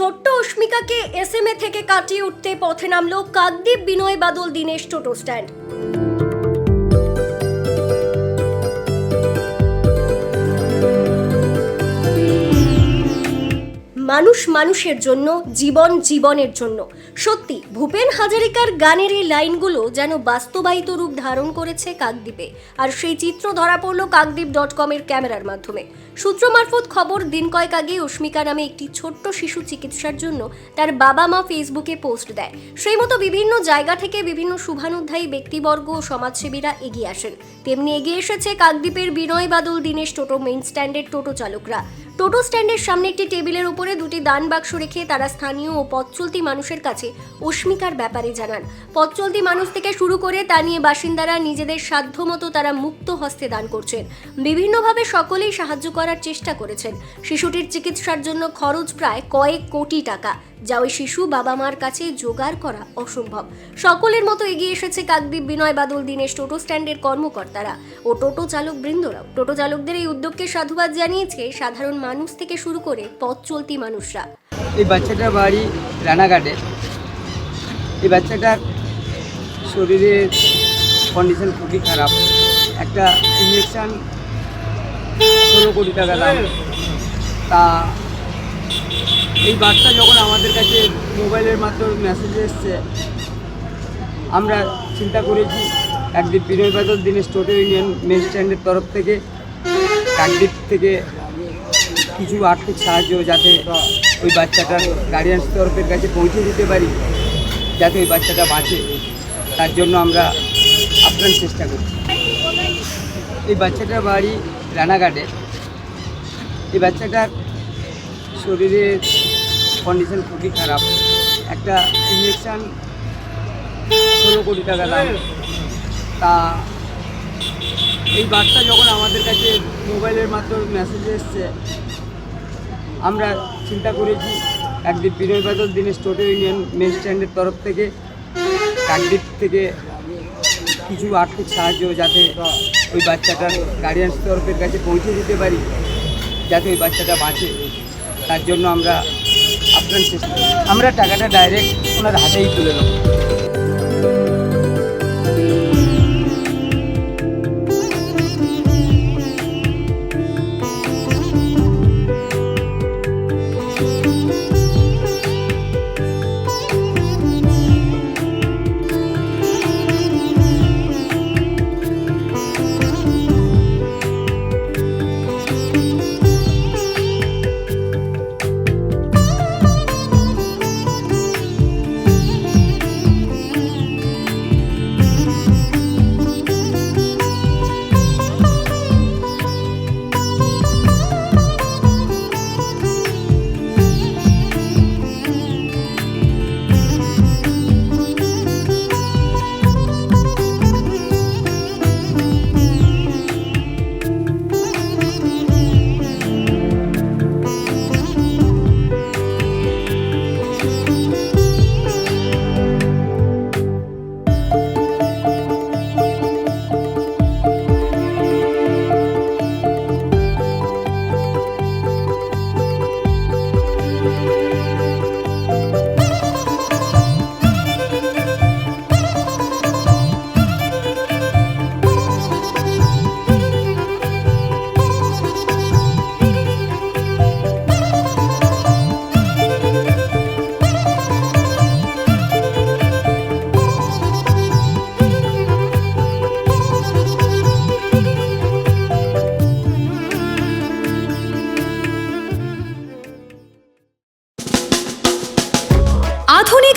ছোট্ট অস্মিকাকে এস থেকে কাটিয়ে উঠতে পথে নামলো কাকদ্বীপ বিনয় বাদল দীনেশ টোটো স্ট্যান্ড। মানুষ মানুষের জন্য, জীবন জীবনের জন্য। সত্যি, ভূপেন হাজারিকার গানের এই লাইনগুলো যেন বাস্তবায়িত রূপ ধারণ করেছে কাকদ্বীপে। আর সেই চিত্র ধরা পড়ল কাকদ্বীপ ডট কমের ক্যামেরার মাধ্যমে। সূত্র মারফত খবর, দিন কয়েক আগে অস্মিকা নামে একটি ছোট্ট শিশু চিকিৎসার জন্য তার বাবা মা ফেসবুকে পোস্ট দেয়। সেই মতো বিভিন্ন জায়গা থেকে বিভিন্ন শুভানুধ্যায়ী ব্যক্তিবর্গ ও সমাজসেবীরা এগিয়ে আসেন। তেমনি এগিয়ে এসেছে কাকদ্বীপের বিনয় বাদল, দীনেশ টোটো, মেইন স্ট্যান্ডের টোটো চালকরা। টোটো স্ট্যান্ডের সামনে একটি টেবিলের উপরে দুটি দান বাক্স রেখে তারা স্থানীয় ও পথ চলতি মানুষের কাছে অস্মিকার ব্যাপারে জানান। পথ চলতি মানুষ থেকে শুরু করে তা নিয়ে বাসিন্দারা নিজেদের সাধ্য মতো তারা মুক্ত হস্তে দান করছেন। বিভিন্নভাবে সকলেই সাহায্য করার চেষ্টা করেছেন। শিশুটির চিকিৎসার জন্য খরচ প্রায় কয়েক কোটি টাকা। যা ওই শিশু বাবা মার কাছে জোগাড় করা অসম্ভব। সকলের মতো এগিয়ে এসেছে কাকদ্বীপ বিনয় বাদল, দীনেশ টোটো স্ট্যান্ডের কর্মকর্তারা ও টোটো চালক বৃন্দরাও টোটো চালকদের এই উদ্যোগকে সাধুবাদ জানিয়েছে সাধারণ মানুষ থেকে শুরু করে পথ চলতি মানুষরা। এই বাচ্চাটার বাড়ি রানাঘাটে। এই বাচ্চাটার শরীরের কন্ডিশন খুবই খারাপ। একটা ইঞ্জেকশান ষোলো কোটি টাকা দাম। তা এই বার্তা যখন আমাদের কাছে মোবাইলের মাধ্যমে মেসেজ এসছে, আমরা চিন্তা করেছি, একদিন বিনয় বাদল দিনের টোটো ইউনিয়ন মেন স্ট্যান্ডের তরফ থেকে কাকদ্বীপ থেকে কিছু আর্থিক সাহায্য যাতে ওই বাচ্চাটার গার্ডিয়ান্স তরফের কাছে পৌঁছে দিতে পারি, যাতে ওই বাচ্চাটা বাঁচে। তার জন্য আমরা আপ্রাণ চেষ্টা করছি। এই বাচ্চাটার বাড়ি রানাঘাটে। এই বাচ্চাটার শরীরের কন্ডিশন খুবই খারাপ। একটা ইঞ্জেকশান ষোলো কোটি টাকা দাম। তা এই বার্তা যখন আমাদের কাছে মোবাইলের মাধ্যমে মেসেজ এসছে, আমরা চিন্তা করেছি, একদিন বিনয় বাদল দিনের টোটো ইউনিয়ন মেন স্ট্যান্ডের তরফ থেকে কাকদ্বীপ থেকে কিছু আর্থিক সাহায্য যাতে ওই বাচ্চাটার গার্ডিয়ান্স তরফের কাছে পৌঁছে দিতে পারি, যাতে ওই বাচ্চাটা বাঁচে। তার জন্য আমরা চেষ্টা আমরা টাকাটা ডাইরেক্ট ওনার হাতেই তুলে দেবো।